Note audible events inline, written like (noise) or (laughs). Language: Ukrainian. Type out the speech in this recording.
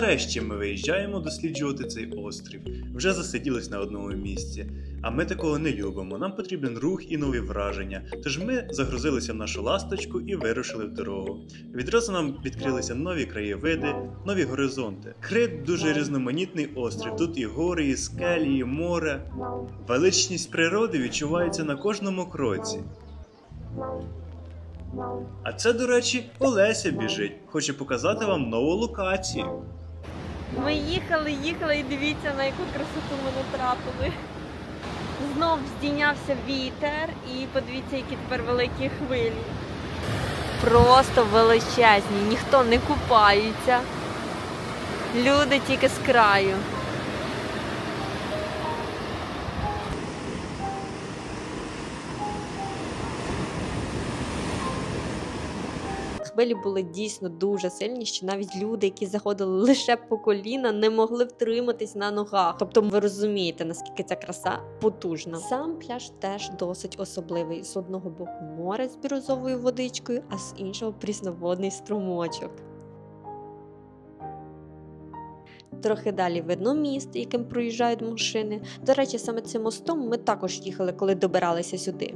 нарешті ми виїжджаємо досліджувати цей острів. Вже засиділись на одному місці. А ми такого не любимо. Нам потрібен рух і нові враження. Тож ми загрузилися в нашу ласточку і вирушили в дорогу. Відразу нам відкрилися нові краєвиди, нові горизонти. Крит дуже різноманітний острів. Тут і гори, і скелі, і море. Величність природи відчувається на кожному кроці. А це, до речі, Олеся біжить. Хоче показати вам нову локацію. Ми їхали, їхали і дивіться, на яку красоту ми натрапили. Знов здійнявся вітер і подивіться, які тепер великі хвилі. Просто величезні, ніхто не купається. Люди тільки з краю. Хвилі були дійсно дуже сильні, що навіть люди, які заходили (laughs) лише по коліна, не могли втриматись на ногах. Тобто, ви розумієте, наскільки ця краса потужна. Сам пляж теж досить особливий. З одного боку море з бірюзовою водичкою, а з іншого прісноводний струмочок. Трохи далі видно міст, яким проїжджають машини. До речі, саме цим мостом ми також їхали, коли добиралися сюди.